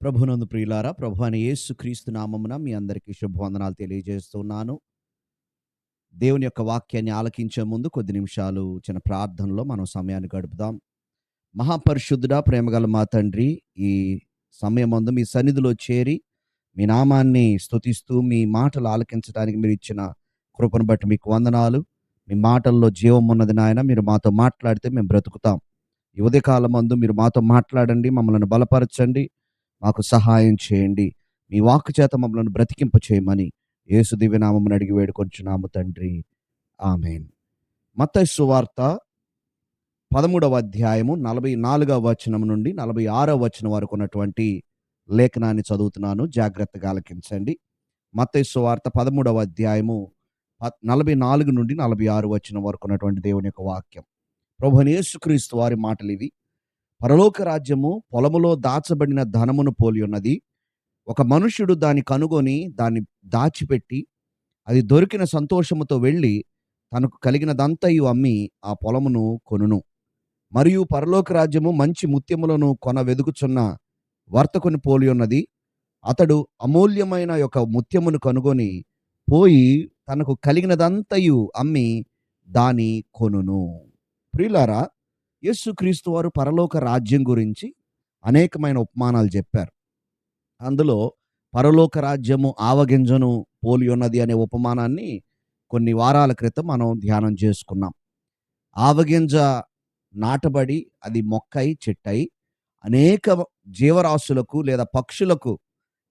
ప్రభునందు ప్రియులారా ప్రభు అని యేసు క్రీస్తు నామమున మీ అందరికీ శుభవందనాలు తెలియజేస్తున్నాను. దేవుని యొక్క వాక్యాన్ని ఆలకించే ముందు కొద్ది నిమిషాలు చిన్న ప్రార్థనలో మనం సమయాన్ని గడుపుదాం. మహాపరిశుద్ధుడ ప్రేమగల మా తండ్రి ఈ సమయం ముందు మీ సన్నిధిలో చేరి మీ నామాన్ని స్తుతిస్తూ మీ మాటలు ఆలకించడానికి మీరు ఇచ్చిన కృపను బట్టి మీకు వందనాలు. మీ మాటల్లో జీవం ఉన్నది నాయన మీరు మాతో మాట్లాడితే మేము బ్రతుకుతాం. ఈ ఉదయకాలం మందు మీరు మాతో మాట్లాడండి మమ్మల్ని బలపరచండి. మాకు సహాయం చేయండి. మీ వాక్కు చేత మమ్మల్ని బ్రతికింప చేయమని యేసు దివ్యనామం అడిగి వేడుకొంచున్నాము తండ్రి. ఆమెన్. మత సువార్త పదమూడవ అధ్యాయము నలభై నాలుగవ వచనం నుండి నలభై ఆరవ వచనం వరకు ఉన్నటువంటి లేఖనాన్ని చదువుతున్నాను. జాగ్రత్తగా ఆలకించండి. మత్తయి సువార్త పదమూడవ అధ్యాయము ప- నలభై నాలుగు నుండి నలభై ఆరు వచనం వరకు ఉన్నటువంటి దేవుని యొక్క వాక్యం. ప్రభుని యేసుక్రీస్తు వారి మాటలు ఇవి పరలోక రాజ్యము పొలములో దాచబడిన ధనమును పోలి ఉన్నది. ఒక మనుష్యుడు దాన్ని కనుగొని దాన్ని దాచిపెట్టి అది దొరికిన సంతోషముతో వెళ్ళి తనకు కలిగినదంతయు అమ్మి ఆ పొలమును కొనును. మరియు పరలోక రాజ్యము మంచి ముత్యములను కొన వెదుకుచున్న వర్తకుని పోలి ఉన్నది. అతడు అమూల్యమైన యొక్క ముత్యమును కనుగొని పోయి తనకు కలిగినదంతయు అమ్మి దాని కొనును. ప్రియులారా యేసుక్రీస్తు వారు పరలోక రాజ్యం గురించి అనేకమైన ఉపమానాలు చెప్పారు. అందులో పరలోక రాజ్యము ఆవగింజను పోలి ఉన్నది అనే ఉపమానాన్ని కొన్ని వారాల క్రితం మనం ధ్యానం చేసుకున్నాం. ఆవగింజ నాటబడి అది మొక్కై చెట్టై అనేక జీవరాశులకు లేదా పక్షులకు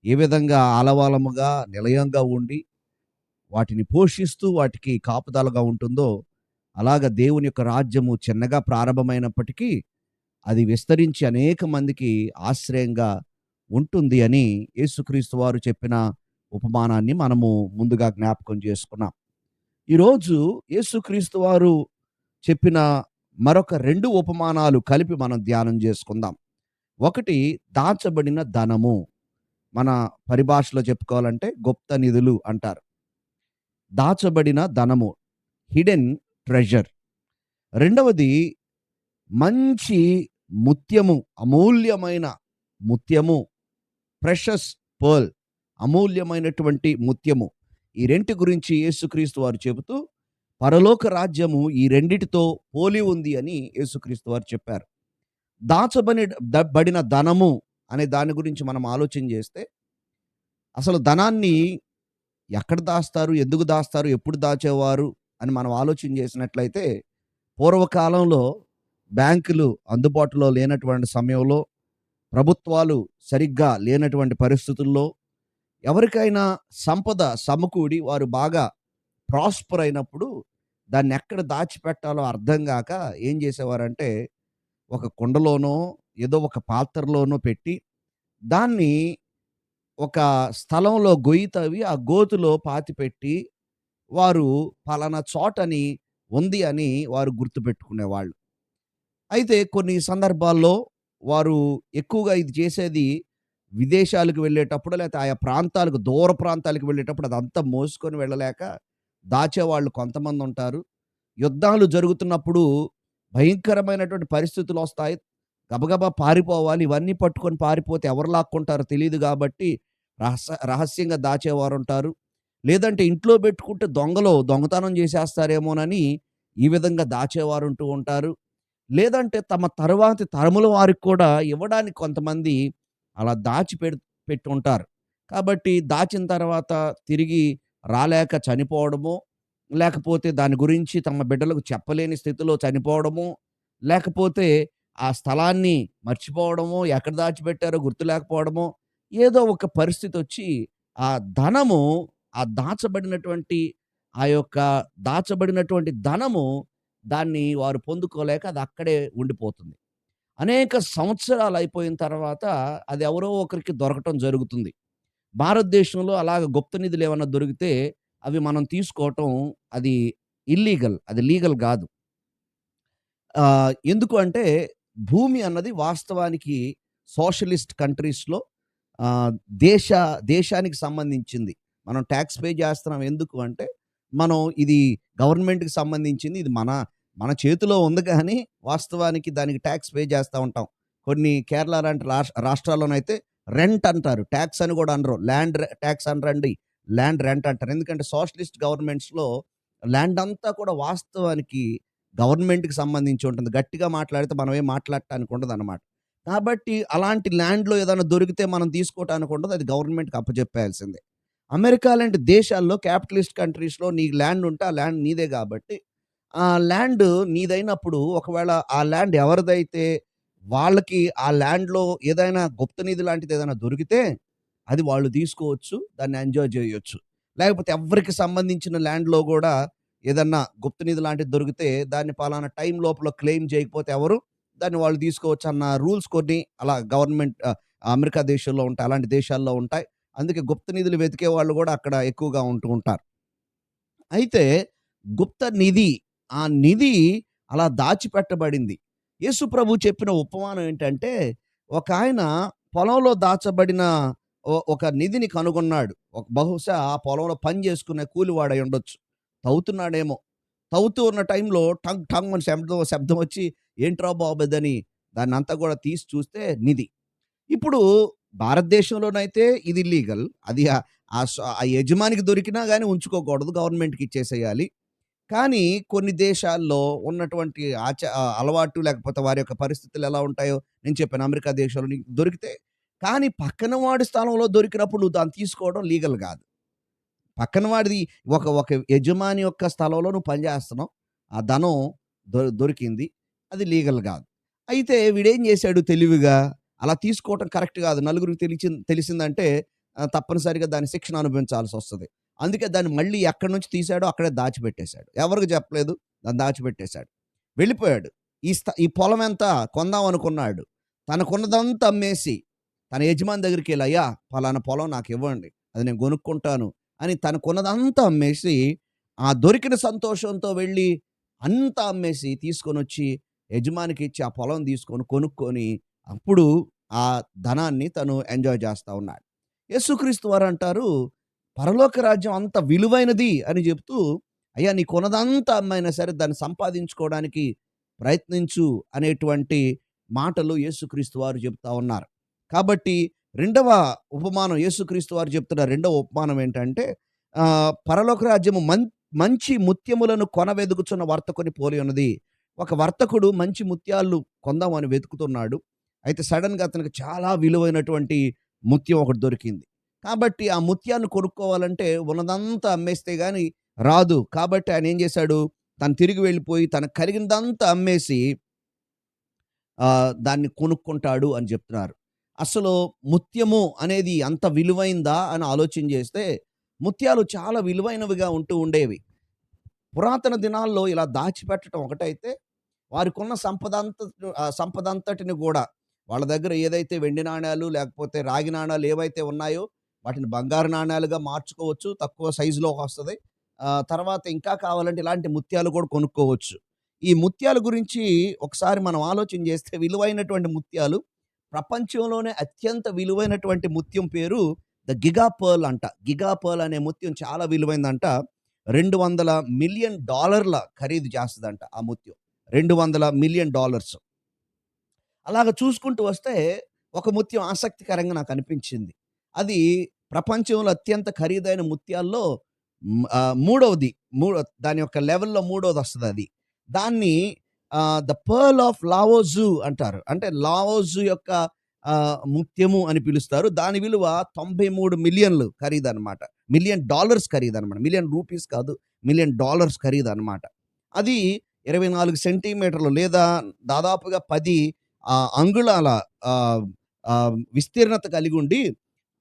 ఏ విధంగా ఆలవాలముగా నిలయంగా ఉండి వాటిని పోషిస్తూ వాటికి కాపుదలగా ఉంటుందో అలాగ దేవుని యొక్క రాజ్యము చిన్నగా ప్రారంభమైనప్పటికీ అది విస్తరించి అనేక మందికి ఆశ్రయంగా ఉంటుంది అని యేసుక్రీస్తు వారు చెప్పిన ఉపమానాన్ని మనము ముందుగా జ్ఞాపకం చేసుకున్నాం. ఈరోజు యేసుక్రీస్తు వారు చెప్పిన మరొక రెండు ఉపమానాలు కలిపి మనం ధ్యానం చేసుకుందాం. ఒకటి దాచబడిన ధనము. మన పరిభాషలో చెప్పుకోవాలంటే గుప్త నిధులు అంటారు. దాచబడిన ధనము. హిడెన్ ట్రెజర్ రెండవది మంచి ముత్యము అమూల్యమైన ముత్యము ప్రెషస్ పర్ల్ అమూల్యమైనటువంటి ముత్యము. ఈ రెంటి గురించి యేసుక్రీస్తు వారు చెబుతూ పరలోక రాజ్యము ఈ రెండిటితో పోలి ఉంది అని యేసుక్రీస్తు వారు చెప్పారు. దాచబడి బడిన ధనము అనే దాని గురించి మనం ఆలోచన చేస్తే అసలు ధనాన్ని ఎక్కడ దాస్తారు ఎందుకు దాస్తారు ఎప్పుడు దాచేవారు అని మనం ఆలోచన చేసినట్లయితే పూర్వకాలంలో బ్యాంకులు అందుబాటులో లేనటువంటి సమయంలో ప్రభుత్వాలు సరిగ్గా లేనటువంటి పరిస్థితుల్లో ఎవరికైనా సంపద సమకూడి వారు బాగా ప్రాస్పర్ అయినప్పుడు దాన్ని ఎక్కడ దాచిపెట్టాలో అర్థం కాక ఏం చేసేవారంటే ఒక కుండలోనో ఏదో ఒక పాత్రలోనో పెట్టి దాన్ని ఒక స్థలంలో గొయ్యి తవ్వి ఆ గోతులో పాతిపెట్టి వారు పలానా చోటని ఉంది అని వారు గుర్తుపెట్టుకునేవాళ్ళు. అయితే కొన్ని సందర్భాల్లో వారు ఎక్కువగా ఇది చేసేది విదేశాలకు వెళ్ళేటప్పుడు లేకపోతే ఆయా ప్రాంతాలకు దూర ప్రాంతాలకు వెళ్ళేటప్పుడు అదంతా మోసుకొని వెళ్ళలేక దాచేవాళ్ళు కొంతమంది ఉంటారు. యుద్ధాలు జరుగుతున్నప్పుడు భయంకరమైనటువంటి పరిస్థితులు వస్తాయి. గబగబా పారిపోవాలి. ఇవన్నీ పట్టుకొని పారిపోతే ఎవరు లాక్కుంటారో తెలియదు కాబట్టి రహస్య రహస్యంగా దాచేవారు ఉంటారు. లేదంటే ఇంట్లో పెట్టుకుంటే దొంగలు దొంగతనం చేసేస్తారేమోనని ఈ విధంగా దాచేవారు ఉంటూ ఉంటారు. లేదంటే తమ తరువాతి తరముల వారికి కూడా ఇవ్వడానికి కొంతమంది అలా దాచి పెడు పెట్టి ఉంటారు. కాబట్టి దాచిన తర్వాత తిరిగి రాలేక చనిపోవడము లేకపోతే దాని గురించి తమ బిడ్డలకు చెప్పలేని స్థితిలో చనిపోవడము లేకపోతే ఆ స్థలాన్ని మర్చిపోవడము ఎక్కడ దాచిపెట్టారో గుర్తు లేకపోవడము ఏదో ఒక పరిస్థితి వచ్చి ఆ ధనము ఆ దాచబడినటువంటి ఆ యొక్క దాచబడినటువంటి ధనము దాన్ని వారు పొందుకోలేక అది అక్కడే ఉండిపోతుంది. అనేక సంవత్సరాలు అయిపోయిన తర్వాత అది ఎవరో ఒకరికి దొరకటం జరుగుతుంది. భారతదేశంలో అలాగ గుప్త నిధులు ఏమైనా దొరికితే అవి మనం తీసుకోవటం అది ఇల్లీగల్ అది లీగల్ కాదు. ఎందుకు అంటే భూమి అన్నది వాస్తవానికి సోషలిస్ట్ కంట్రీస్లో దేశ దేశానికి సంబంధించింది. మనం ట్యాక్స్ పే చేస్తున్నాం ఎందుకు అంటే మనం ఇది గవర్నమెంట్కి సంబంధించింది ఇది మన మన చేతిలో ఉంది కానీ వాస్తవానికి దానికి ట్యాక్స్ పే చేస్తూ ఉంటాం కొన్ని కేరళ లాంటి రాష్ట్ర రాష్ట్రాల్లోనైతే రెంట్ అంటారు. ట్యాక్స్ అని కూడా అనరు. ల్యాండ్ ట్యాక్స్ అనరండి. ల్యాండ్ రెంట్ అంటారు. ఎందుకంటే సోషలిస్ట్ గవర్నమెంట్స్‌లో ల్యాండ్ అంతా కూడా వాస్తవానికి గవర్నమెంట్‌కి సంబంధించి ఉంటుంది. గట్టిగా మాట్లాడితే మనం ఏం మాట్లాడటానికి ఉండదనమాట. కాబట్టి అలాంటి ల్యాండ్‌లో ఏదైనా దొరికితే మనం తీసుకోవటానికి ఉండదు. అది గవర్నమెంట్‌కి అప్పజెప్పేయాల్సిందే. అమెరికా లాంటి దేశాల్లో క్యాపిటలిస్ట్ కంట్రీస్‌లో నీ ల్యాండ్ ఉంటే ఆ ల్యాండ్ నీదే కాబట్టి ఆ ల్యాండ్ నీదైనప్పుడు ఒకవేళ ఆ ల్యాండ్ ఎవరిదైతే వాళ్ళకి ఆ ల్యాండ్‌లో ఏదైనా గుప్త నిధి లాంటిది ఏదైనా దొరికితే అది వాళ్ళు తీసుకోవచ్చు. దాన్ని ఎంజాయ్ చేయొచ్చు లేకపోతే ఎవ్వరికి సంబంధించిన ల్యాండ్‌లో కూడా ఏదన్నా గుప్త నిధి లాంటిది దొరికితే దాన్ని పలానా టైం లోపల క్లెయిమ్ చేయకపోతే ఎవరు దాన్ని వాళ్ళు తీసుకోవచ్చు అన్న రూల్స్ కొన్ని అలా గవర్నమెంట్ అమెరికా దేశంలో ఉంటాయి. అలాంటి దేశాల్లో ఉంటాయి. అందుకే గుప్త నిధులు వెతికే వాళ్ళు కూడా అక్కడ ఎక్కువగా ఉంటూ ఉంటారు. అయితే గుప్త నిధి, ఆ నిధి అలా దాచిపెట్టబడింది. యేసు ప్రభు చెప్పిన ఉపమానం ఏంటంటే, ఒకాయన పొలంలో దాచబడిన ఒక నిధిని కనుగొన్నాడు. ఒక బహుశా ఆ పొలంలో పని చేసుకునే కూలివాడై ఉండొచ్చు. తవ్వుతున్నాడేమో. తవ్వుతూ ఉన్న టైంలో టంగ్ టంగ్ అని శబ్దం శబ్దం వచ్చి ఏంట్రా బాబు దాన్ని దాన్నంతా కూడా తీసి చూస్తే నిధి. ఇప్పుడు భారతదేశంలోనైతే ఇది లీగల్ అది ఆ ఆ యజమానికి దొరికినా కానీ ఉంచుకోకూడదు. గవర్నమెంట్‌కి ఇచ్చేసేయాలి. కానీ కొన్ని దేశాల్లో ఉన్నటువంటి ఆచ అలవాటు లేకపోతే వారి యొక్క పరిస్థితులు ఎలా ఉంటాయో నేను చెప్పాను. అమెరికా దేశంలో నీకు దొరికితే కానీ పక్కన వాడి స్థలంలో దొరికినప్పుడు నువ్వు దాన్ని తీసుకోవడం లీగల్ కాదు పక్కన వాడిది ఒక ఒక యజమాని యొక్క స్థలంలో నువ్వు పనిచేస్తున్నావు ఆ ధనం దొ దొరికింది. అది లీగల్ కాదు అయితే వీడేం చేశాడు తెలివిగా అలా తీసుకోవటం కరెక్ట్ కాదు నలుగురికి తెలిసి తెలిసిందంటే తప్పనిసరిగా దాని శిక్షణ అనుభవించాల్సి వస్తుంది అందుకే దాన్ని మళ్ళీ ఎక్కడి నుంచి తీశాడో అక్కడే దాచిపెట్టేశాడు. ఎవరికి చెప్పలేదు. దాన్ని దాచిపెట్టేశాడు. వెళ్ళిపోయాడు. ఈ స్థ ఈ పొలం ఎంత కొందాం అనుకున్నాడు. తనకున్నదంతా అమ్మేసి తన యజమాని దగ్గరికి అయ్యా పలానా పొలం నాకు ఇవ్వండి అది నేను కొనుక్కుంటాను అని తనకున్నదంతా అమ్మేసి ఆ దొరికిన సంతోషంతో వెళ్ళి అంతా అమ్మేసి తీసుకొని వచ్చి యజమానికి ఇచ్చి ఆ పొలం తీసుకొని కొనుక్కొని అప్పుడు ఆ ధనాన్ని తను ఎంజాయ్ చేస్తూ ఉన్నాడు. యేసుక్రీస్తు వారు అంటారు పరలోక రాజ్యం అంత విలువైనది అని చెప్తూ అయ్యా నీ కొనదంతా అమ్మైనా సరే దాన్ని సంపాదించుకోవడానికి ప్రయత్నించు అనేటువంటి మాటలు యేసుక్రీస్తు వారు చెప్తా ఉన్నారు. కాబట్టి రెండవ ఉపమానం యేసుక్రీస్తు వారు చెప్తున్న రెండవ ఉపమానం ఏంటంటే పరలోక రాజ్యము మం మంచి ముత్యములను కొన వెతుకుతున్న వర్తకుని పోలి ఉన్నది. ఒక వర్తకుడు మంచి ముత్యాలు కొందామని వెతుకుతున్నాడు. అయితే సడన్గా అతనికి చాలా విలువైనటువంటి ముత్యం ఒకటి దొరికింది. కాబట్టి ఆ ముత్యాన్ని కొనుక్కోవాలంటే ఉన్నదంతా అమ్మేస్తే కానీ రాదు. కాబట్టి ఆయన ఏం చేశాడు తను తిరిగి వెళ్ళిపోయి తనకు కలిగినదంతా అమ్మేసి దాన్ని కొనుక్కుంటాడు అని చెప్తున్నారు. అసలు ముత్యము అనేది అంత విలువైందా అని ఆలోచన చేస్తే ముత్యాలు చాలా విలువైనవిగా ఉంటూ ఉండేవి. పురాతన దినాల్లో ఇలా దాచిపెట్టడం ఒకటైతే వారికున్న సంపదంత సంపద సంపదంతటిని కూడా వాళ్ళ దగ్గర ఏదైతే వెండి నాణేలు లేకపోతే రాగి నాణ్యాలు ఏవైతే ఉన్నాయో వాటిని బంగారు నాణ్యాలుగా మార్చుకోవచ్చు. తక్కువ సైజులో వస్తుంది తర్వాత ఇంకా కావాలంటే ఇలాంటి ముత్యాలు కూడా కొనుక్కోవచ్చు. ఈ ముత్యాల గురించి ఒకసారి మనం ఆలోచన చేస్తే విలువైనటువంటి ముత్యాలు ప్రపంచంలోనే అత్యంత విలువైనటువంటి ముత్యం పేరు ద గిగా పర్ల్ అంట. గిగా పర్ల్ అనే ముత్యం చాలా విలువైందంట. $200,000,000 ఖరీదు చేస్తుందంట ఆ ముత్యం. $200,000,000 అలాగ చూసుకుంటూ వస్తే ఒక ముత్యం ఆసక్తికరంగా నాకు అనిపించింది. అది ప్రపంచంలో అత్యంత ఖరీదైన ముత్యాల్లో మూడవది. మూడో దాని యొక్క లెవెల్‌లో మూడవది వస్తుంది అది దాన్ని ద పర్ల్ ఆఫ్ లావోజు అంటారు. అంటే లావోజు యొక్క ముత్యము అని పిలుస్తారు. దాని విలువ తొంభై మూడు మిలియన్లు ఖరీదు అనమాట మిలియన్ డాలర్స్ ఖరీదు అనమాట మిలియన్ రూపీస్ కాదు. మిలియన్ డాలర్స్ ఖరీదు అనమాట అది 24 సెంటీమీటర్లు లేదా దాదాపుగా పది ఆ అంగుళాల కలిగి ఉండి విస్తీర్ణత కలిగుండి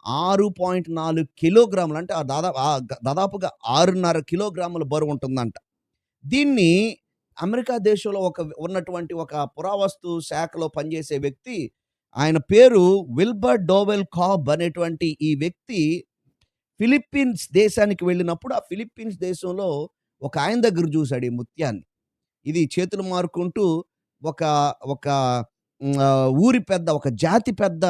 6.4 కిలోగ్రాములు అంటే ఆ దాదాపు దాదాపుగా 6.5 కిలోగ్రాముల బరువు ఉంటుందంట దీన్ని అమెరికా దేశంలో ఒక ఉన్నటువంటి ఒక పురావస్తు శాఖలో పనిచేసే వ్యక్తి ఆయన పేరు విల్బర్ డోవెల్ కాబ్ అనేటువంటి ఈ వ్యక్తి ఫిలిప్పీన్స్ దేశానికి వెళ్ళినప్పుడు ఆ ఫిలిప్పీన్స్ దేశంలో ఒక ఆయన దగ్గర చూశాడు ఈ ముత్యాన్ని. ఇది చేతులు మారుకుంటూ ఒక ఒక హ్మ్, ఆహ్, ఊరి పెద్ద ఒక జాతి పెద్ద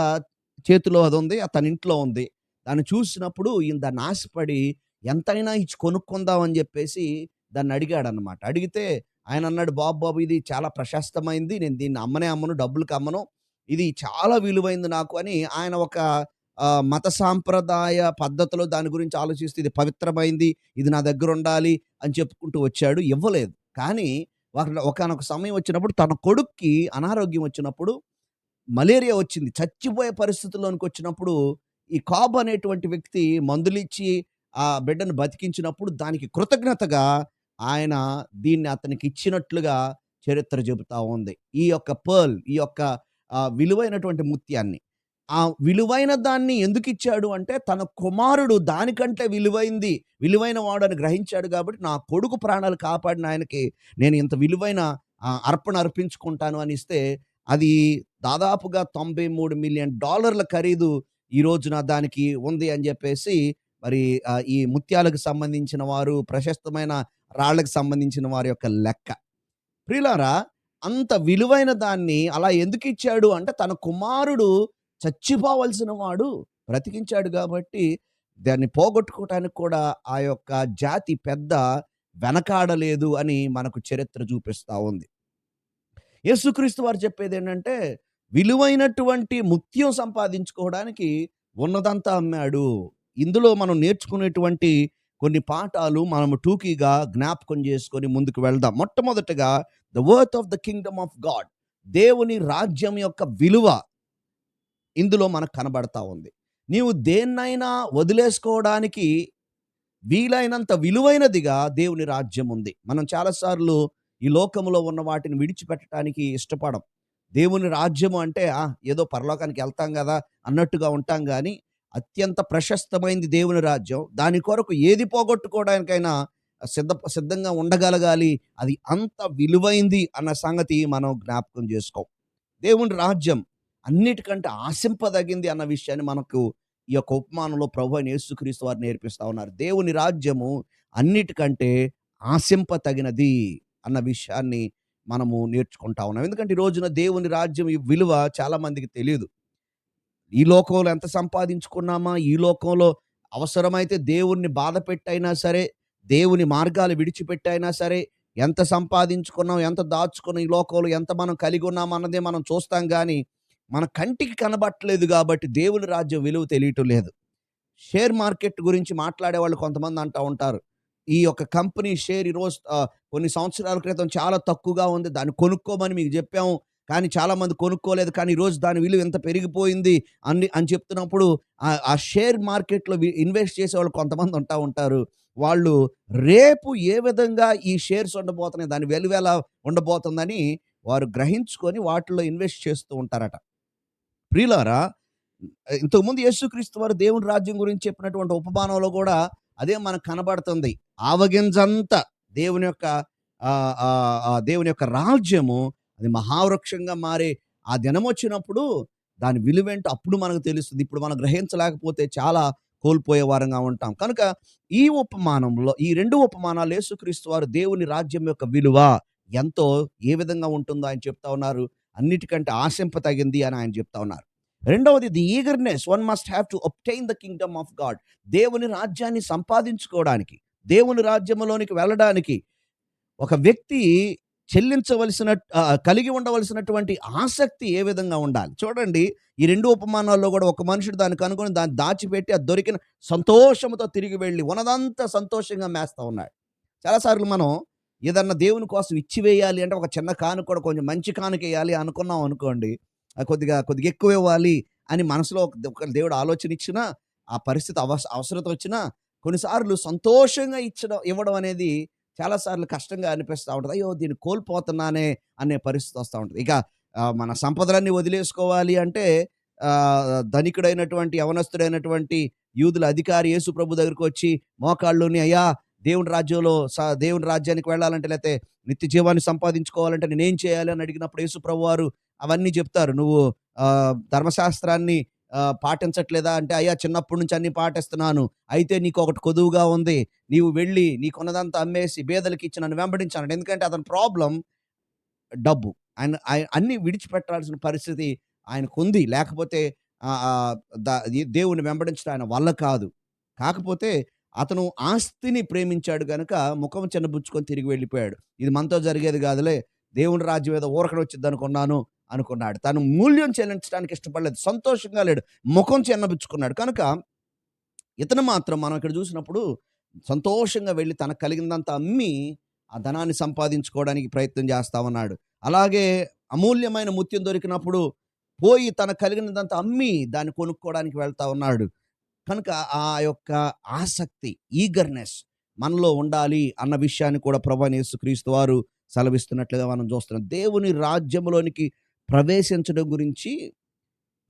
చేతిలో అదుంది. తన ఇంట్లో ఉంది. దాన్ని చూసినప్పుడు ఈయన దాన్ని ఆశపడి ఎంతైనా ఇచ్చి కొనుక్కుందాం అని చెప్పేసి దాన్ని అడిగాడన్నమాట. అడిగితే ఆయన అన్నాడు, "బాబు బాబు ఇది చాలా ప్రశస్తమైంది. నేను దీన్ని అమ్మనే అమ్మను. డబ్బులకి అమ్మను. ఇది చాలా విలువైంది నాకు అని ఆయన ఒక ఆహ్, మత సాంప్రదాయ పద్ధతిలో దాని గురించి ఆలోచిస్తూ ఇది పవిత్రమైంది. ఇది నా దగ్గర ఉండాలి అని చెప్పుకుంటూ వచ్చాడు. ఇవ్వలేదు. కానీ ఒకానొక సమయం వచ్చినప్పుడు తన కొడుక్కి అనారోగ్యం వచ్చినప్పుడు మలేరియా వచ్చింది. చచ్చిపోయే పరిస్థితుల్లోనికి వచ్చినప్పుడు ఈ కాబ్ అనేటువంటి వ్యక్తి మందులిచ్చి ఆ బిడ్డను బతికించినప్పుడు దానికి కృతజ్ఞతగా ఆయన దీన్ని అతనికి ఇచ్చినట్లుగా చరిత్ర చెబుతా ఉంది. ఈ యొక్క పర్ల్ ఈ యొక్క విలువైనటువంటి ముత్యాన్ని. ఆ విలువైన దాన్ని ఎందుకు ఇచ్చాడు అంటే తన కుమారుడు దానికంటే విలువైంది, విలువైన వాడని గ్రహించాడు కాబట్టి నా కొడుకు ప్రాణాలు కాపాడిన ఆయనకి నేను ఇంత విలువైన అర్పణ అర్పించుకుంటాను అని ఇస్తే అది దాదాపుగా $93,000,000 ఖరీదు ఈ రోజున దానికి ఉంది అని చెప్పేసి మరి ఈ ముత్యాలకు సంబంధించిన వారు, ప్రశస్తమైన రాళ్ళకు సంబంధించిన వారి యొక్క లెక్క. ప్రియులారా అంత విలువైన దాన్ని అలా ఎందుకిచ్చాడు అంటే తన కుమారుడు చచ్చిపోవలసిన వాడు బ్రతికించాడు కాబట్టి దాన్ని పోగొట్టుకోవటానికి కూడా ఆ యొక్క జాతి పెద్ద వెనకాడలేదు అని మనకు చరిత్ర చూపిస్తా ఉంది. యేసుక్రీస్తు వారు చెప్పేది ఏంటంటే విలువైనటువంటి ముత్యం సంపాదించుకోవడానికి ఉన్నదంతా అమ్మాడు. ఇందులో మనం నేర్చుకునేటువంటి కొన్ని పాఠాలు మనము టూకీగా జ్ఞాపకం చేసుకొని ముందుకు వెళ్దాం. మొట్టమొదటగా the worth of the kingdom of God దేవుని రాజ్యం యొక్క విలువ ఇందులో మనకు కనబడతా ఉంది. నీవు దేన్నైనా వదిలేసుకోవడానికి వీలైనంత విలువైనదిగా దేవుని రాజ్యం ఉంది. మనం చాలాసార్లు ఈ లోకంలో ఉన్న వాటిని విడిచిపెట్టడానికి ఇష్టపడం. దేవుని రాజ్యము అంటే ఏదో పరలోకానికి వెళ్తాం కదా అన్నట్టుగా ఉంటాం కానీ అత్యంత ప్రశస్తమైంది దేవుని రాజ్యం. దాని కొరకు ఏది పోగొట్టుకోవడానికైనా సిద్ధ సిద్ధంగా ఉండగలగాలి. అది అంత విలువైంది అన్న సంగతి మనం జ్ఞాపకం చేసుకోం. దేవుని రాజ్యం అన్నిటికంటే ఆశింపదగింది అన్న విషయాన్ని మనకు ఈ యొక్క ఉపమానంలో ప్రభువైన యేసుక్రీస్తు వారు నేర్పిస్తా ఉన్నారు. దేవుని రాజ్యము అన్నిటికంటే ఆశింప తగినది అన్న విషయాన్ని మనము నేర్చుకుంటా ఉన్నాం. ఎందుకంటే ఈ రోజున దేవుని రాజ్యం ఈ విలువ చాలా మందికి ఈ లోకంలో ఎంత సంపాదించుకున్నామా, ఈ లోకంలో అవసరమైతే దేవుణ్ణి బాధపెట్టైనా సరే, దేవుని మార్గాలు విడిచిపెట్టైనా సరే, ఎంత సంపాదించుకున్నాం, ఎంత దాచుకున్నాం, ఈ లోకంలో ఎంత మనం కలిగి ఉన్నాం అన్నదే మనం చూస్తాం కానీ మన కంటికి కనబడట్లేదు కాబట్టి దేవుని రాజ్యం విలువ తెలియటం లేదు. షేర్ మార్కెట్ గురించి మాట్లాడే వాళ్ళు కొంతమంది అంటూ ఉంటారు. ఈ యొక్క కంపెనీ షేర్ ఈరోజు కొన్ని సంవత్సరాల క్రితం చాలా తక్కువగా ఉంది. దాన్ని కొనుక్కోమని మీకు చెప్పాము కానీ చాలామంది కొనుక్కోలేదు. కానీ ఈరోజు దాని విలువ ఇంత పెరిగిపోయింది అని అని చెప్తున్నప్పుడు ఆ షేర్ మార్కెట్‌లో వి ఇన్వెస్ట్ చేసేవాళ్ళు కొంతమంది ఉంటా ఉంటారు. వాళ్ళు రేపు ఏ విధంగా ఈ షేర్స్ ఉండబోతున్నాయి, దాని వెలువెలా ఉండబోతుందని వారు గ్రహించుకొని వాటిలో ఇన్వెస్ట్ చేస్తూ ఉంటారట. ప్రియులారా ఇంతకుముందు యేసుక్రీస్తు వారు దేవుని రాజ్యం గురించి చెప్పినటువంటి ఉపమానంలో కూడా అదే మనకు కనబడుతుంది. ఆవగింజంత దేవుని యొక్క దేవుని యొక్క రాజ్యము అది మహావృక్షంగా మారే ఆ దినమొచ్చినప్పుడు దాని విలువేంటో అప్పుడు మనకు తెలుస్తుంది ఇప్పుడు మనం గ్రహించలేకపోతే చాలా కోల్పోయే వారంగా ఉంటాం. కనుక ఈ ఉపమానంలో ఈ రెండు ఉపమానాలు యేసుక్రీస్తు వారు దేవుని రాజ్యం యొక్క విలువ ఎంతో ఏ విధంగా ఉంటుందో ఆయన చెప్తా ఉన్నారు. అన్నిటికంటే ఆశింపతగింది అని ఆయన చెప్తా ఉన్నారు. రెండవది the eagerness one must have to obtain the kingdom of God. దేవుని రాజ్యాన్ని సంపాదించుకోవడానికి, దేవుని రాజ్యంలోనికి వెళ్ళడానికి ఒక వ్యక్తి చెల్లించవలసిన కలిగి ఉండవలసినటువంటి ఆసక్తి ఏ విధంగా ఉండాలి? చూడండి ఈ రెండు ఉపమానాల్లో కూడా ఒక మనుషుడు దాన్ని కనుగొని దాన్ని దాచిపెట్టి అది దొరికిన సంతోషంతో తిరిగి వెళ్ళి ఉన్నదంతా సంతోషంగా మేస్తా ఉన్నాడు. చాలా సార్లు మనం ఏదన్నా దేవుని కోసం ఇచ్చివేయాలి అంటే ఒక చిన్న కానుక కూడా కొంచెం మంచి కానుకేయాలి అనుకున్నాం అనుకోండి. కొద్దిగా కొద్దిగా ఎక్కువ ఇవ్వాలి అని మనసులో ఒక దేవుడు ఆలోచన ఇచ్చినా, ఆ పరిస్థితి అవస అవసరత వచ్చినా కొన్నిసార్లు సంతోషంగా ఇచ్చడం ఇవ్వడం అనేది చాలా సార్లు కష్టంగా అనిపిస్తూ ఉంటుంది అయ్యో! దీన్ని కోల్పోతున్నానే అనే పరిస్థితి వస్తూ ఉంటుంది ఇక మన సంపదలన్నీ వదిలేసుకోవాలి అంటే ధనికుడైనటువంటి యవనస్తుడైనటువంటి యూదుల అధికారి యేసు ప్రభు దగ్గరికొచ్చి మోకాళ్ళుని అయ్యా! దేవుని రాజ్యంలో స దేవుని రాజ్యానికి వెళ్ళాలంటే లేకపోతే నిత్య జీవాన్ని సంపాదించుకోవాలంటే నేనేం చేయాలి అని అడిగినప్పుడు యేసుప్రభు వారు అవన్నీ చెప్తారు. నువ్వు ధర్మశాస్త్రాన్ని పాటించట్లేదా? అంటే అయ్యా! చిన్నప్పటి నుంచి అన్ని పాటిస్తున్నాను. అయితే నీకు ఒకటి కొదువుగా ఉంది. నీవు వెళ్ళి నీకున్నదంతా అమ్మేసి బీదలకిచ్చి నన్ను వెంబడించాను ఎందుకంటే అతని ప్రాబ్లం డబ్బు. ఆయన అన్నీ విడిచిపెట్టాల్సిన పరిస్థితి ఆయనకు ఉంది లేకపోతే దేవుని వెంబడించడం ఆయన వల్ల కాదు. కాకపోతే అతను ఆస్తిని ప్రేమించాడు కనుక ముఖం చిన్నబుచ్చుకొని తిరిగి వెళ్ళిపోయాడు. ఇది మనతో జరిగేది కాదులే దేవుని రాజ్యం ఏదో వచ్చింది అనుకున్నాను అనుకున్నాడు. తను మూల్యం చెల్లించడానికి ఇష్టపడలేదు సంతోషంగా లేడు ముఖం చిన్నబుచ్చుకున్నాడు. కనుక ఇతను మాత్రం మనం ఇక్కడ చూసినప్పుడు సంతోషంగా వెళ్ళి తనకు కలిగిందంతా అమ్మి ఆ ధనాన్ని సంపాదించుకోవడానికి ప్రయత్నం చేస్తా ఉన్నాడు. అలాగే అమూల్యమైన ముత్యం దొరికినప్పుడు పోయి తనకు కలిగినదంతా అమ్మి దాన్ని కొనుక్కోవడానికి వెళ్తా ఉన్నాడు. కనుక ఆ యొక్క ఆసక్తి ఈగర్నెస్ మనలో ఉండాలి అన్న విషయాన్ని కూడా ప్రభా యేసుక్రీస్తు వారు సెలవిస్తున్నట్లుగా మనం చూస్తున్నాం. దేవుని రాజ్యంలోనికి ప్రవేశించడం గురించి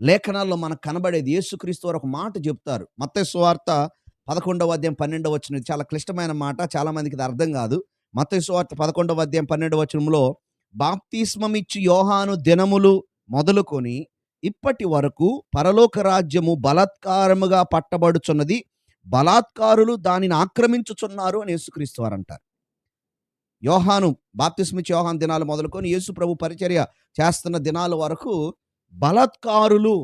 లేఖనాల్లో మనకు కనబడేది యేసుక్రీస్తు వారు ఒక మాట చెప్తారు. మత్తయి సువార్త పదకొండవ అధ్యాయం పన్నెండవ వచ్చిన చాలా క్లిష్టమైన మాట చాలా మందికి ఇది అర్థం కాదు. మత్తయి సువార్త పదకొండవ అధ్యాయం పన్నెండవ వచనంలో బాప్తిస్మమిచ్చి యోహాను దినములు మొదలుకొని ఇప్పటి వరకు పరలోక రాజ్యము బలాత్కారముగా పట్టబడుచున్నది. బలాత్కారులు దానిని ఆక్రమించుచున్నారు అని యేసుక్రీస్తు వారు అంటారు యోహాను బాప్తిస్మిచ్ యోహాన్ దినాలు మొదలుకొని యేసు ప్రభు పరిచర్య చేస్తున్న దినాల వరకు బలాత్కారులు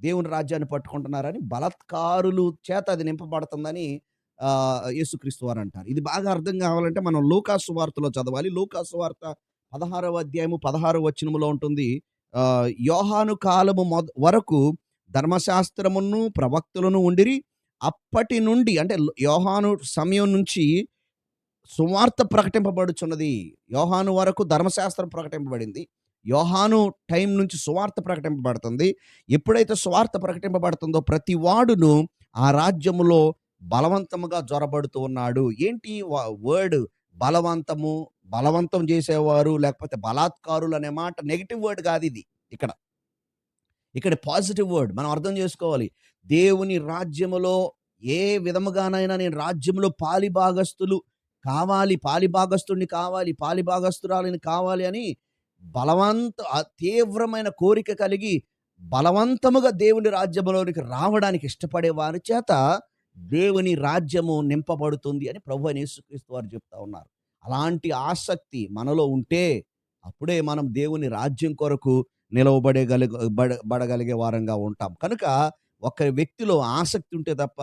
దేవుని రాజ్యాన్ని పట్టుకుంటున్నారని బలాత్కారులు చేత అది నింపబడుతుందని యేసుక్రీస్తు వారు అంటారు ఇది బాగా అర్థం కావాలంటే మనం లూకాసు వార్తలో చదవాలి. లూకాసు వార్త పదహారవ అధ్యాయము పదహారవ వచనములో ఉంటుంది. యోహాను కాలము మొద వరకు ధర్మశాస్త్రమును ప్రవక్తులను ఉండిరి అప్పటి నుండి అంటే యోహాను సమయం నుంచి సువార్త ప్రకటింపబడుచున్నది. యోహాను వరకు ధర్మశాస్త్రం ప్రకటింపబడింది. యోహాను టైం నుంచి సువార్త ప్రకటింపబడుతుంది. ఎప్పుడైతే సువార్త ప్రకటింపబడుతుందో ప్రతి వాడును ఆ రాజ్యములో బలవంతముగా జొరబడుతూ ఉన్నాడు. ఏంటి వర్డ్ బలవంతము బలవంతం చేసేవారు లేకపోతే బలాత్కారులు అనే మాట నెగిటివ్ వర్డ్ కాదు ఇది ఇక్కడ. ఇక్కడ పాజిటివ్ వర్డ్ మనం అర్థం చేసుకోవాలి. దేవుని రాజ్యములో ఏ విధముగానైనా నేను రాజ్యంలో పాలిభాగస్తులు కావాలి పాలిభాగస్తుడిని కావాలి పాలిభాగస్తురాలిని కావాలి అని బలవంత తీవ్రమైన కోరిక కలిగి బలవంతముగా దేవుని రాజ్యంలోనికి రావడానికి ఇష్టపడే వారి చేత దేవుని రాజ్యము నింపబడుతుంది అని ప్రభు అని యేసుక్రీస్తు వారు చెప్తా ఉన్నారు. అలాంటి ఆసక్తి మనలో ఉంటే అప్పుడే మనం దేవుని రాజ్యం కొరకు నిలవబడే బడగలిగే వారంగా ఉంటాం. కనుక ఒక వ్యక్తిలో ఆసక్తి ఉంటే తప్ప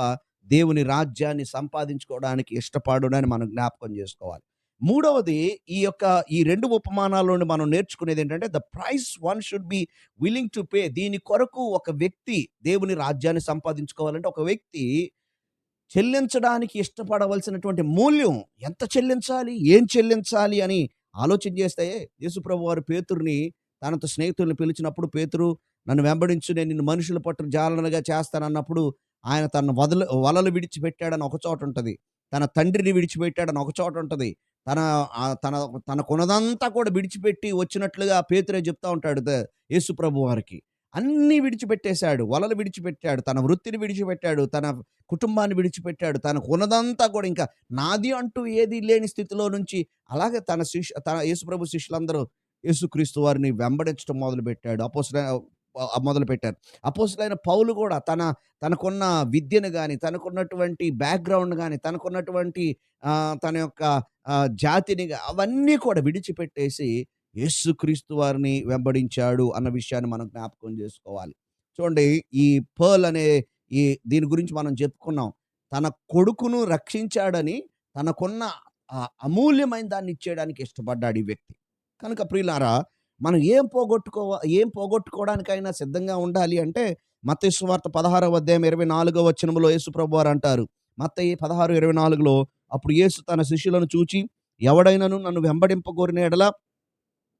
దేవుని రాజ్యాన్ని సంపాదించుకోవడానికి ఇష్టపడునని మనం జ్ఞాపకం చేసుకోవాలి. మూడవది ఈ యొక్క ఈ రెండు ఉపమానాల్లోని మనం నేర్చుకునేది ఏంటంటే the price one should be willing to pay. దీని కొరకు ఒక వ్యక్తి దేవుని రాజ్యాన్ని సంపాదించుకోవాలంటే ఒక వ్యక్తి చెల్లించడానికి ఇష్టపడవలసినటువంటి మూల్యం ఎంత చెల్లించాలి? ఏం చెల్లించాలి? అని ఆలోచన చేస్తే యేసుప్రభు వారు పేతుర్ని తనతో స్నేహితుల్ని పిలిచినప్పుడు పేతురు నన్ను వెంబడించు నేను నిన్ను మనుషుల పట్టు జాలనగా చేస్తానన్నప్పుడు ఆయన తన వదల వలలు విడిచిపెట్టాడని ఒక చోట ఉంటుంది. తన తండ్రిని విడిచిపెట్టాడని ఒక చోట ఉంటుంది. తన తన తన కొనదంతా కూడా విడిచిపెట్టి వచ్చినట్లుగా పేతురే చెప్తా ఉంటాడు యేసుప్రభు వారికి అన్నీ విడిచిపెట్టేశాడు. వలలు విడిచిపెట్టాడు. తన వృత్తిని విడిచిపెట్టాడు. తన కుటుంబాన్ని విడిచిపెట్టాడు. తనకు ఉన్నదంతా కూడా ఇంకా నాది అంటూ ఏది లేని స్థితిలో నుంచి అలాగే తన శిష్యు తన యేసుప్రభు శిష్యులందరూ యేసుక్రీస్తు వారిని వెంబడించడం మొదలుపెట్టాడు. అపోసిన మొదలుపెట్టారు. అపోసులైన పౌలు కూడా తన తనకున్న విద్యను కానీ తనకున్నటువంటి బ్యాక్గ్రౌండ్ కానీ తనకున్నటువంటి తన యొక్క జాతిని అవన్నీ కూడా విడిచిపెట్టేసి యేసుక్రీస్తు వారిని వెంబడించాడు అన్న విషయాన్ని మనం జ్ఞాపకం చేసుకోవాలి. చూడండి ఈ పర్ల్ అనే ఈ దీని గురించి మనం చెప్పుకున్నాం. తన కొడుకును రక్షించాడని తనకున్న ఆ అమూల్యమైన దాన్ని ఇచ్చేయడానికి ఇష్టపడ్డాడు ఈ వ్యక్తి. కనుక ప్రియులారా మనం ఏం పోగొట్టుకో ఏం పోగొట్టుకోవడానికైనా సిద్ధంగా ఉండాలి అంటే మతేశ్వార్త పదహారవ అధ్యాయం ఇరవై నాలుగో వచనంలో యేసు ప్రభు వారు అంటారు. మత పదహారు ఇరవై నాలుగులో అప్పుడు యేసు తన శిష్యులను చూచి ఎవడైనను నన్ను వెంబడింపగోరిన ఎడల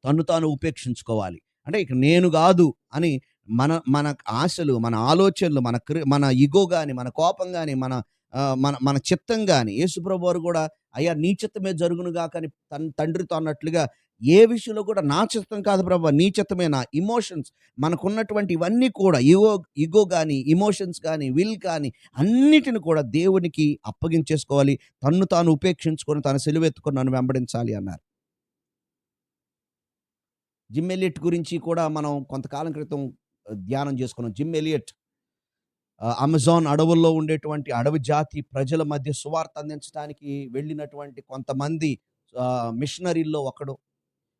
తన్ను తాను ఉపేక్షించుకోవాలి. అంటే ఇక నేను కాదు అని మన మన ఆశలు మన ఆలోచనలు మన క్రి మన ఇగో కానీ మన కోపం కానీ మన మన మన చిత్తం కానీ యేసుప్రభు వారు కూడా అయ్యా నీ చిత్తమే జరుగునుగా కానీ తన తండ్రితో అన్నట్లుగా ఏ విషయంలో కూడా నా చిత్తం కాదు ప్రభా నీ చిత్తమే నా ఇమోషన్స్ మనకున్నటువంటి ఇవన్నీ కూడా ఇగో ఇగో కానీ ఇమోషన్స్ కానీ విల్ కానీ అన్నిటిని కూడా దేవునికి అప్పగించేసుకోవాలి. తన్ను తాను ఉపేక్షించుకొని తన సెలువెత్తుకొని నన్ను వెంబడించాలి అన్నారు. జిమ్ ఎలియట్ గురించి కూడా మనం కొంతకాలం క్రితం ధ్యానం చేసుకున్నాం. జిమ్ ఎలియట్ అమెజాన్ అడవుల్లో ఉండేటువంటి అడవి జాతి ప్రజల మధ్య సువార్త అందించడానికి వెళ్ళినటువంటి కొంతమంది మిషనరీల్లో ఒకడు.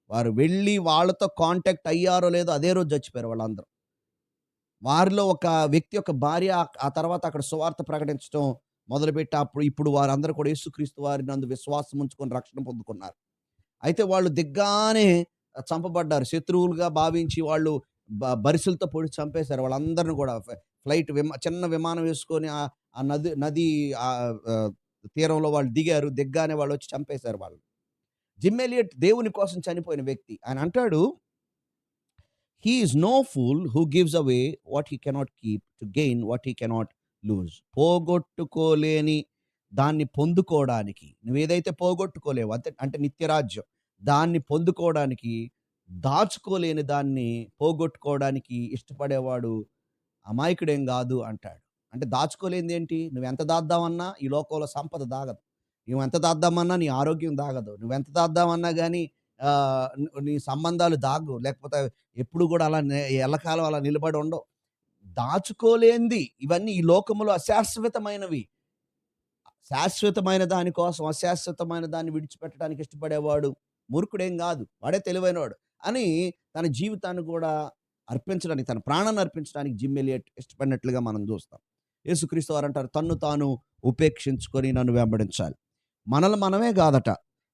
వారు వెళ్ళి వాళ్ళతో కాంటాక్ట్ అయ్యారో లేదో అదే రోజు చచ్చిపోయారు వాళ్ళందరూ. వారిలో ఒక వ్యక్తి యొక్క భార్య ఆ- తర్వాత అక్కడ సువార్త ప్రకటించడం మొదలుపెట్టి అప్పుడు ఇప్పుడు వారందరూ కూడా యేసుక్రీస్తు వారి నందు విశ్వాసం ఉంచుకొని రక్షణ పొందుకున్నారు. అయితే వాళ్ళు దిగ్గానే చంపబడ్డారు శత్రువులుగా భావించి వాళ్ళు బరిసులతో పొడి చంపేశారు వాళ్ళందరిని కూడా ఫ్లైట్ విమా చిన్న విమానం వేసుకొని ఆ నది నది తీరంలో వాళ్ళు దిగారు. దిగ్గానే వాళ్ళు వచ్చి చంపేశారు వాళ్ళు జిమ్మెలియట్ దేవుని కోసం చనిపోయిన వ్యక్తి. ఆయన అంటాడు he no fool who gives away what he cannot keep to gain what he cannot lose. పోగొట్టుకోలేని దాన్ని పొందుకోవడానికి నువ్వేదైతే పోగొట్టుకోలేవో అంతే అంటే నిత్యరాజ్యం. దాన్ని పొందుకోవడానికి దాచుకోలేని దాన్ని పోగొట్టుకోవడానికి ఇష్టపడేవాడు అమాయకుడేం కాదు అంటాడు. అంటే దాచుకోలేనిదేంటి? నువ్వెంత దాద్దామన్నా ఈ లోకంలో సంపద దాగదు. నువ్వు ఎంత దాద్దామన్నా నీ ఆరోగ్యం దాగదు. నువ్వెంత దాద్దామన్నా కానీ నీ సంబంధాలు దాగవు. లేకపోతే ఎప్పుడు కూడా అలా ఎల్లకాలం అలా నిలబడి ఉండవు. దాచుకోలేంది ఇవన్నీ ఈ లోకములో అశాశ్వతమైనవి. శాశ్వతమైన దానికోసం అశాశ్వతమైన దాన్ని విడిచిపెట్టడానికి ఇష్టపడేవాడు మూర్ఖుడేం కాదు వాడే తెలివైనవాడు. అని తన జీవితాన్ని కూడా అర్పించడానికి, తన ప్రాణాన్ని అర్పించడానికి జిమ్ ఎలియట్ ఇష్టపడినట్లుగా మనం చూస్తాం యేసుక్రీస్తు వారంటారు తన్ను తాను ఉపేక్షించుకొని నన్ను వెంబడించాలి. మనల్ని మనమే కాదట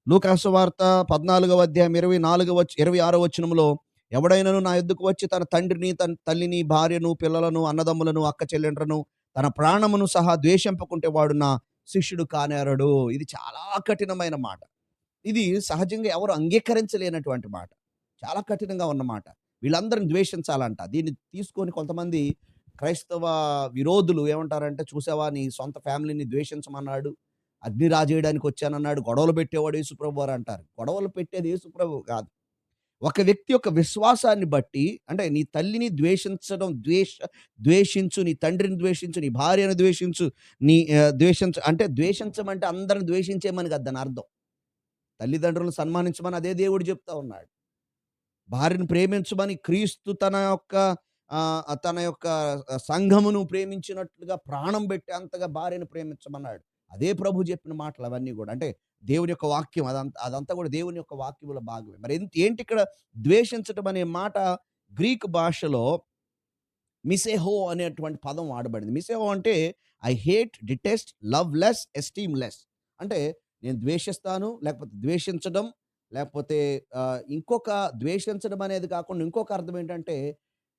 లూకాసు వార్త 14వ అధ్యాయం 24 వచ్ 26 వచనంలో ఎవడైనను నా ఎద్దుకు వచ్చి తన తండ్రిని, తన తల్లిని, భార్యను, పిల్లలను, అన్నదమ్ములను, అక్క చెల్లెండ్రను, తన ప్రాణమును సహా ద్వేషింపకుంటే వాడు నా శిష్యుడు కానేరడు. ఇది చాలా కఠినమైన మాట. ఇది సహజంగా ఎవరు అంగీకరించలేనటువంటి మాట. చాలా కఠినంగా ఉన్న మాట. వీళ్ళందరిని ద్వేషించాలంట. దీన్ని తీసుకొని కొంతమంది క్రైస్తవ విరోధులు ఏమంటారంటే, చూసావా నీ సొంత ఫ్యామిలీని ద్వేషించమన్నాడు. అగ్ని రాజేయడానికి వచ్చానన్నాడు. గొడవలు పెట్టేవాడు యేసుప్రభు వారు అంటారు. గొడవలు పెట్టేది యేసుప్రభు కాదు. ఒక వ్యక్తి యొక్క విశ్వాసాన్ని బట్టి అంటే నీ తల్లిని ద్వేషించడం ద్వేష ద్వేషించు, నీ తండ్రిని ద్వేషించు, నీ భార్యను ద్వేషించు, నీ ద్వేషించు అంటే ద్వేషించమంటే అందరిని ద్వేషించేయమని కాదు దాని అర్థం. తల్లిదండ్రులను సన్మానించమని అదే దేవుడు చెప్తా ఉన్నాడు. భార్యను ప్రేమించమని క్రీస్తు తన యొక్క తన యొక్క సంఘమును ప్రేమించినట్లుగా ప్రాణం పెట్టేంతగా భార్యను ప్రేమించమన్నాడు. అదే ప్రభు చెప్పిన మాటలు అవన్నీ కూడా అంటే దేవుని యొక్క వాక్యం అదంతా అదంతా కూడా దేవుని యొక్క వాక్యములో భాగమే. మరి ఎంత్ ఏంటి ఇక్కడ ద్వేషించటం అనే మాట గ్రీక్ భాషలో మిసేహో అనేటువంటి పదం వాడబడింది. మిసేహో అంటే I hate, detest, love less, esteem less. అంటే నేను ద్వేషిస్తాను, లేకపోతే ద్వేషించడం, లేకపోతే ఇంకొక ద్వేషించడం అనేది కాకుండా ఇంకొక అర్థం ఏంటంటే,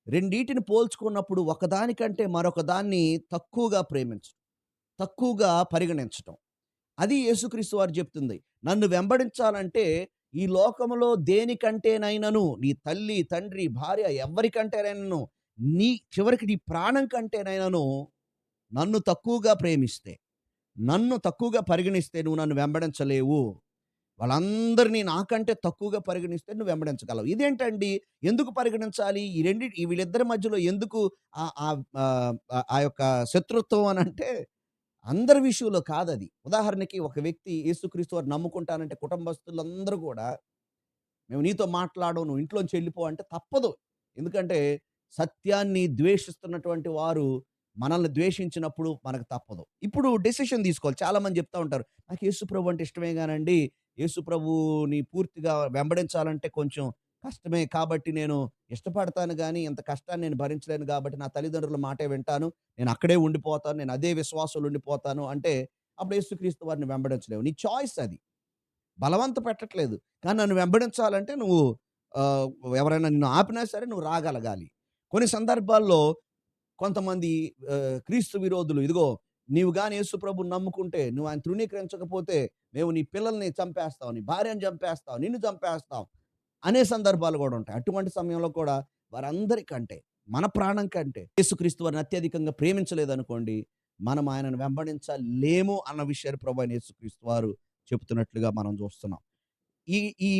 రెండిటిని పోల్చుకున్నప్పుడు ఒకదానికంటే మరొక దాన్ని తక్కువగా ప్రేమించడం. తక్కువగా పరిగణించటం. అది యేసుక్రీస్తు వారు చెప్తుంది. నన్ను వెంబడించాలంటే ఈ లోకములో దేనికంటేనైనను నీ తల్లి, తండ్రి, భార్య ఎవరికంటేనైనాను నీ చివరికి నీ ప్రాణం కంటేనైనను నన్ను తక్కువగా ప్రేమిస్తే, నన్ను తక్కువగా పరిగణిస్తే నువ్వు నన్ను వెంబడించలేవు. వాళ్ళందరిని నాకంటే తక్కువగా పరిగణిస్తే నువ్వు వెంబడించగలవు. ఇదేంటండి? ఎందుకు పరిగణించాలి? ఈ రెండి వీళ్ళిద్దరి మధ్యలో ఎందుకు ఆ యొక్క శత్రుత్వం అని అంటే అందరి విషయంలో కాదది. ఉదాహరణకి ఒక వ్యక్తి యేసుక్రీస్తు వారిని నమ్ముకుంటానంటే కుటుంబస్తులందరూ కూడా మేము నీతో మాట్లాడం, నువ్వు ఇంట్లోంచి వెళ్ళిపో అంటే తప్పదు. ఎందుకంటే సత్యాన్ని ద్వేషిస్తున్నటువంటి వారు మనల్ని ద్వేషించినప్పుడు మనకు తప్పదు. ఇప్పుడు డెసిషన్ తీసుకోవాలి. చాలామంది చెప్తా ఉంటారు. నాకు యేసుప్రభు అంటే ఇష్టమే కానండి యేసుప్రభుని పూర్తిగా వెంబడించాలంటే కొంచెం కష్టమే. కాబట్టి నేను ఇష్టపడతాను కానీ ఇంత కష్టాన్ని నేను భరించలేను కాబట్టి నా తల్లిదండ్రుల మాటే వింటాను. నేను అక్కడే ఉండిపోతాను. నేను అదే విశ్వాసంలో ఉండిపోతాను అంటే, అప్పుడు యేసుక్రీస్తు వారిని వెంబడించలేవు. నీ చాయిస్ అది. బలవంత పెట్టట్లేదు. కానీ నన్ను వెంబడించాలంటే నువ్వు ఎవరైనా నిన్ను ఆపినా సరే నువ్వు రాగలగాలి. కొన్ని సందర్భాల్లో కొంతమంది క్రీస్తు విరోధులు ఇదిగో నీవు కానీ యేసు నమ్ముకుంటే, నువ్వు ఆయన తృణీకరించకపోతే మేము నీ పిల్లల్ని చంపేస్తావు నీ భార్యను చంపేస్తావు నిన్ను చంపేస్తాం అనే సందర్భాలు కూడా ఉంటాయి. అటువంటి సమయంలో కూడా వారందరికంటే, మన ప్రాణం కంటే యేసుక్రీస్తు వారిని అత్యధికంగా ప్రేమించలేదనుకోండి, మనం ఆయనను వెంబడించలేము అన్న విషయాన్ని ప్రభువైన యేసుక్రీస్తు వారు చెప్తున్నట్లుగా మనం చూస్తున్నాం. ఈ ఈ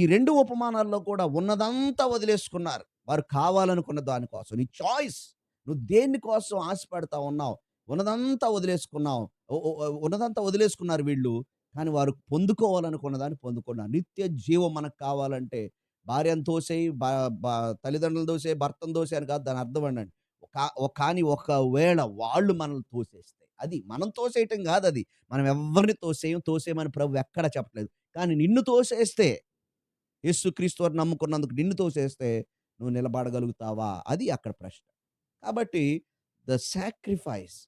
ఈ రెండు ఉపమానాల్లో కూడా ఉన్నదంతా వదిలేసుకున్నారు. వారు కావాలనుకున్న దానికోసం ఈ చాయిస్. నువ్వు దేనికోసం ఆశపడతా ఉన్నావు. ఉన్నదంతా వదిలేసుకున్నావు. ఉన్నదంతా వదిలేసుకున్నారు వీళ్ళు. కానీ వారు పొందుకోవాలనుకున్న దాన్ని పొందుకున్నారు. నిత్య జీవం మనకు కావాలంటే భార్యను తోసేయి, తల్లిదండ్రులు దోసే భర్తను దోసే అని కాదు దాని అర్థం అండి. కానీ ఒకవేళ వాళ్ళు మనల్ని తోసేస్తే అది మనం తోసేయటం కాదు అది మనం ఎవ్వరిని తోసేయం, తోసేయమని ప్రభువు ఎక్కడ చెప్పలేదు కానీ నిన్ను తోసేస్తే యేసుక్రీస్తు వారు నమ్ముకున్నందుకు నిన్ను తోసేస్తే నువ్వు నిలబడగలుగుతావా? అది అక్కడ ప్రశ్న. కాబట్టి the sacrifice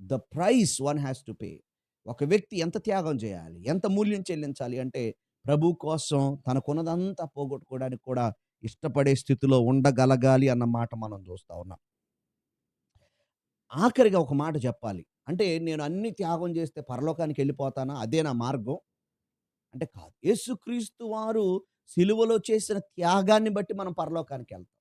the price one has to pay. ఒక వ్యక్తి ఎంత త్యాగం చేయాలి? ఎంత మూల్యం చెల్లించాలి అంటే ప్రభు కోసం తనకున్నదంతా పోగొట్టుకోవడానికి కూడా ఇష్టపడే స్థితిలో ఉండగలగాలి అన్న మాట మనం చూస్తా ఉన్నాం. ఆఖరిగా ఒక మాట చెప్పాలి. అంటే నేను అన్ని త్యాగం చేస్తే పరలోకానికి వెళ్ళిపోతానా? అదే నా మార్గం. అంటే కాదు. యేసుక్రీస్తు వారు సిలువలో చేసిన త్యాగాన్ని బట్టి మనం పరలోకానికి వెళ్తాం.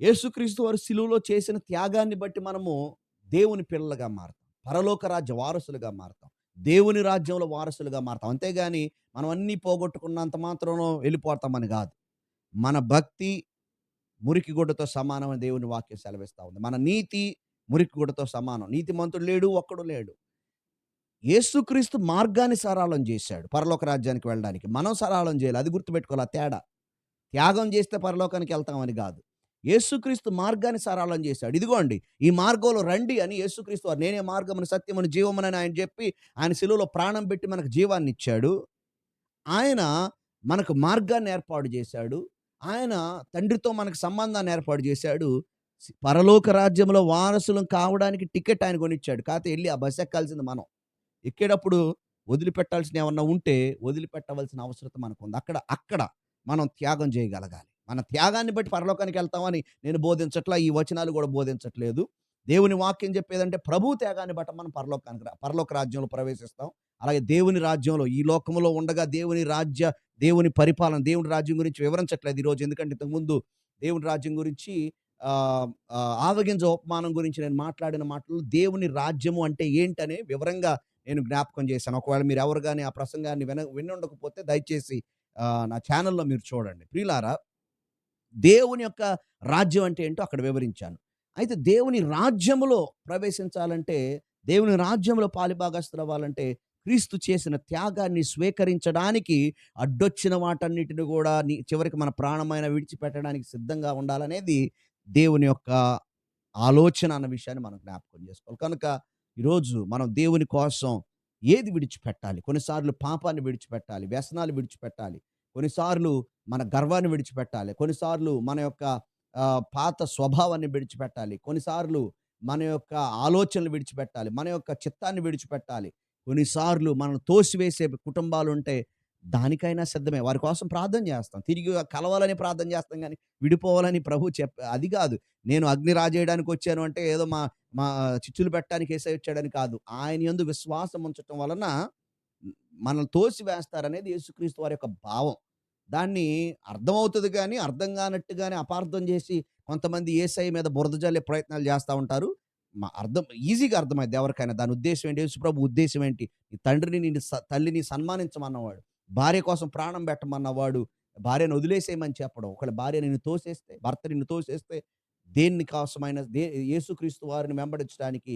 యేసుక్రీస్తు వారు సిలువలో చేసిన త్యాగాన్ని బట్టి మనము దేవుని పిల్లలుగా మారతాం. పరలోక రాజ్య వారసులుగా మారతాం. దేవుని రాజ్యంలో వారసులుగా మారతాం. అంతేగాని మనం అన్నీ పోగొట్టుకున్నంత మాత్రం వెళ్ళిపోతామని కాదు. మన భక్తి మురికి గుడ్డతో సమానం దేవుని వాక్యం సెలవిస్తూ ఉంది. మన నీతి మురికి గుడ్డతో సమానం. నీతిమంతుడు లేడు ఒక్కడు లేడు. యేసుక్రీస్తు మార్గాన్ని సరళం చేశాడు పరలోక రాజ్యానికి వెళ్ళడానికి. మనం సరళం చేయాలి. అది గుర్తుపెట్టుకోవాలి. ఆ తేడా. త్యాగం చేస్తే పరలోకానికి వెళ్తామని కాదు. యేసుక్రీస్తు మార్గాన్ని సరళం చేశాడు. ఇదిగోండి ఈ మార్గంలో రండి అని యేసుక్రీస్తు వారు నేనే మార్గమును సత్యమని జీవమని ఆయన చెప్పి ఆయన శిలువలో ప్రాణం పెట్టి మనకు జీవాన్ని ఇచ్చాడు. ఆయన మనకు మార్గాన్ని ఏర్పాటు చేశాడు. ఆయన తండ్రితో మనకు సంబంధాన్ని ఏర్పాటు చేశాడు. పరలోక రాజ్యంలో వారసులం కావడానికి టికెట్ ఆయన కొనిచ్చాడు. కాకపోతే వెళ్ళి ఆ బస్ ఎక్కాల్సింది మనం. ఎక్కేటప్పుడు వదిలిపెట్టాల్సిన ఏమన్నా ఉంటే వదిలిపెట్టవలసిన అవసరం మనకు ఉంది అక్కడ అక్కడ మనం త్యాగం చేయగలగాలి. మన త్యాగాన్ని బట్టి పరలోకానికి వెళ్తామని నేను బోధించట్లా ఈ వచనాలు కూడా బోధించట్లేదు. దేవుని వాక్యం చెప్పేదంటే ప్రభు త్యాగాన్ని బట్టి మనం పరలోకానికి పరలోక రాజ్యంలో ప్రవేశిస్తాం. అలాగే దేవుని రాజ్యంలో ఈ లోకంలో ఉండగా దేవుని రాజ్య దేవుని పరిపాలన దేవుని రాజ్యం గురించి వివరించట్లేదు ఈరోజు. ఎందుకంటే ఇంతకుముందు దేవుని రాజ్యం గురించి ఆవగింజ ఉపమానం గురించి నేను మాట్లాడిన మాటలు దేవుని రాజ్యము అంటే ఏంటనే వివరంగా నేను జ్ఞాపకం చేశాను. ఒకవేళ మీరు ఎవరు కానీ ఆ ప్రసంగాన్ని విన వినుండకపోతే దయచేసి నా ఛానల్లో మీరు చూడండి. ప్రియులారా దేవుని యొక్క రాజ్యం అంటే ఏంటో అక్కడ వివరించాను. అయితే దేవుని రాజ్యములో ప్రవేశించాలంటే దేవుని రాజ్యంలో పాలిభాగస్తులు అవ్వాలంటే క్రీస్తు చేసిన త్యాగాన్ని స్వీకరించడానికి అడ్డొచ్చిన వాటన్నిటిని కూడా నీ- చివరికి మన ప్రాణమైన విడిచిపెట్టడానికి సిద్ధంగా ఉండాలనేది దేవుని యొక్క ఆలోచన అన్న విషయాన్ని మనం జ్ఞాపకం చేసుకోవాలి. కనుక ఈరోజు మనం దేవుని కోసం ఏది విడిచిపెట్టాలి? కొన్నిసార్లు పాపాన్ని విడిచిపెట్టాలి వ్యసనాలు విడిచిపెట్టాలి కొన్నిసార్లు మన గర్వాన్ని విడిచిపెట్టాలి. కొన్నిసార్లు మన యొక్క పాత స్వభావాన్ని విడిచిపెట్టాలి. కొన్నిసార్లు మన యొక్క ఆలోచనలు విడిచిపెట్టాలి. మన యొక్క చిత్తాన్ని విడిచిపెట్టాలి. కొన్నిసార్లు మనం తోసివేసే కుటుంబాలు ఉంటే దానికైనా సిద్ధమే. వారి కోసం ప్రార్థన చేస్తాం. తిరిగి కలవాలని ప్రార్థన చేస్తాం కానీ విడిపోవాలని ప్రభు చెప్ అది కాదు. నేను అగ్ని రాజేయడానికి వచ్చాను అంటే ఏదో మా మా చిచ్చులు పెట్టడానికి వేసే వచ్చాడని కాదు. ఆయన యందు విశ్వాసం ఉంచటం వలన మనల్ని తోసి వేస్తారనేది యేసుక్రీస్తు వారి యొక్క భావం. దాన్ని అర్థమవుతుంది కానీ అర్థం కానట్టుగానే అపార్థం చేసి కొంతమంది ఏసఐ మీద బురద జల్లే ప్రయత్నాలు చేస్తూ ఉంటారు. మా అర్థం ఈజీగా అర్థమైంది ఎవరికైనా. దాని ఉద్దేశం ఏంటి? యేసుప్రభు ఉద్దేశం ఏంటి? నీ తండ్రిని నీ తల్లిని సన్మానించమన్నవాడు. భార్య కోసం ప్రాణం పెట్టమన్నవాడు. భార్యను వదిలేసేయమని చెప్పడం. ఒకళ్ళ భార్య నిన్ను తోసేస్తే భర్త నిన్ను తోసేస్తే దేన్ని కోసమైన దే యేసుక్రీస్తు వారిని వెంబడించడానికి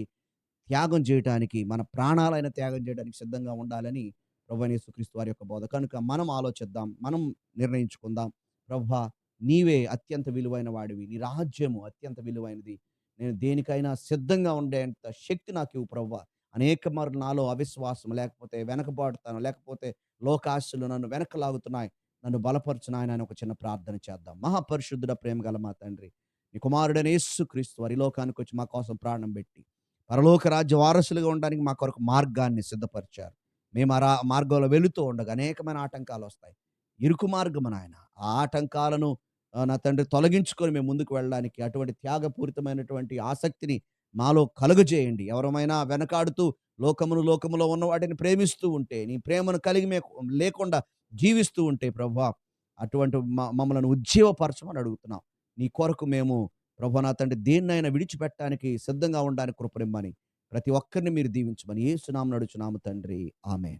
త్యాగం చేయడానికి మన ప్రాణాలైన త్యాగం చేయడానికి సిద్ధంగా ఉండాలని ప్రభు యేసుక్రీస్తు వారి యొక్క బోధ. కనుక మనం ఆలోచిద్దాం మనం నిర్ణయించుకుందాం ప్రభా నీవే అత్యంత విలువైన వాడివి నీ రాజ్యము అత్యంత విలువైనది. నేను దేనికైనా సిద్ధంగా ఉండేంత శక్తి నాకు ఇవ్వు ప్రభు. అనేక మరి నాలో అవిశ్వాసం లేకపోతే వెనకబాడుతాను లేకపోతే లోకాశలు నన్ను వెనక లాగుతున్నాయి నన్ను బలపరచును ఆయన ఒక చిన్న ప్రార్థన చేద్దాం. మహాపరిశుద్ధుడ ప్రేమ గల మా తండ్రి నీ కుమారుడైన యేసు క్రీస్తు వారి లోకానికి వచ్చి మా కోసం ప్రాణం పెట్టి పరలోక రాజ్య వారసులుగా ఉండడానికి మా కొరకు మార్గాన్ని సిద్ధపరిచారు. మేము ఆ రా- మార్గంలో వెళుతూ ఉండగా అనేకమైన ఆటంకాలు వస్తాయి. ఇరుకు మార్గం నాయన ఆ ఆటంకాలను నా తండ్రి తొలగించుకొని మేము ముందుకు వెళ్ళడానికి అటువంటి త్యాగపూరితమైనటువంటి ఆసక్తిని మాలో కలుగజేయండి. ఎవరమైనా వెనకాడుతూ లోకమును లోకములో ఉన్న వాటిని ప్రేమిస్తూ ఉంటే నీ ప్రేమను కలిగి లేకుండా జీవిస్తూ ఉంటే ప్రభా అటువంటి మ- మమ్మల్ని ఉజ్జీవపరచమని అడుగుతున్నాం. నీ కొరకు మేము ప్రభా నా తండ్రి దేన్నైనా విడిచిపెట్టడానికి సిద్ధంగా ఉండడానికి కృపరిమ్మని ప్రతి ఒక్కరిని మీరు దీవించమని ఏ సునామం నడుచున్నాము తండ్రి. ఆమె